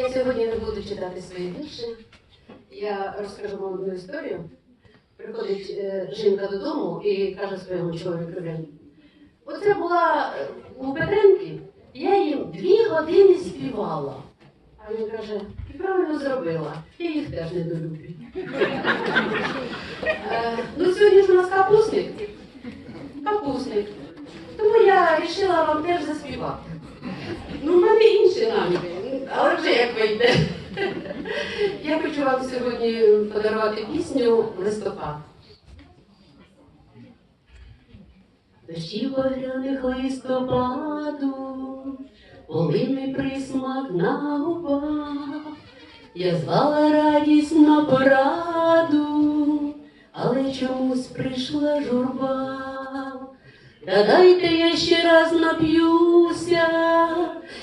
Я сьогодні не буду читати свої вірші. Я розкажу вам одну історію. Приходить е, жінка додому і каже своєму чоловікові. Оце була е, у Петренки, я їм дві години співала. А він каже, і правильно зробила, я їх теж не долюблю. Е, ну, сьогодні ж у нас капусник. Капусник. Тому я вирішила вам теж заспівати. Ну, в мене інші наміри, але вже як вийде. Я хочу вам сьогодні подарувати пісню листопад. Дощі багряних листопаду, полинний присмак на губах. Я звала радість на пораду, але чомусь прийшла журба. Та дайте я ще раз нап'юся,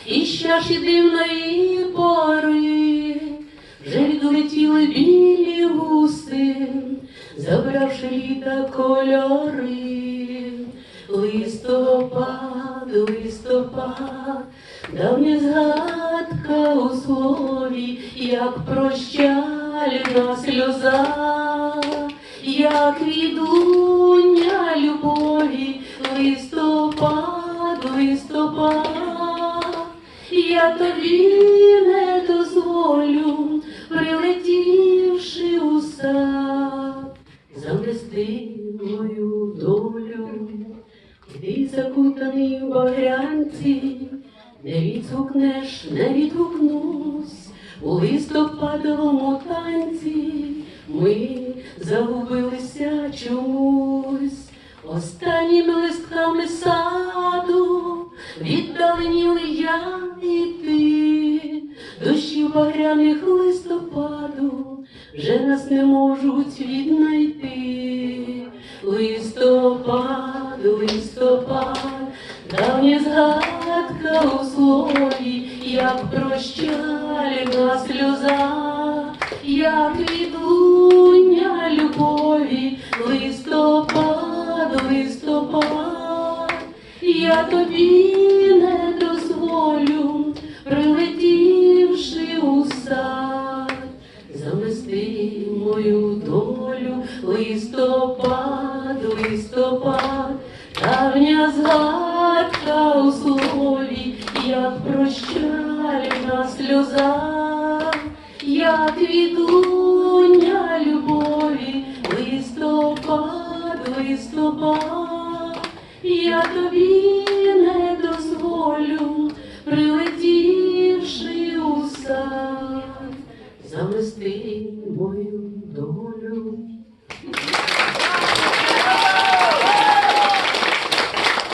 і чаші дивної пори, вже відлетіли білі гуси, забравши літа кольори. Листопад, листопад, давня згадка у слові, як прощальна сльоза, як відлуння любові, листопад, листопад, я тобі не дозволю, прилетівши у сад, замести мою долю, ти закутаний в багрянці, не відгукнеш, не відгукнусь у листопадовому танці. Ми загубилися чомусь останніми листками саду, віддаленіли я дощів багряних листопаду, вже нас не можуть віднайти. Листопад, листопад, давня згадка у слові, як прощальна сльоза, як відлуння любові, листопад, листопад, я тобі долю, листопад, листопад, давня згадка у слові, як прощальна сльоза, як відлуння любові, листопад, листопад, я тобі не дозволю прилетіти.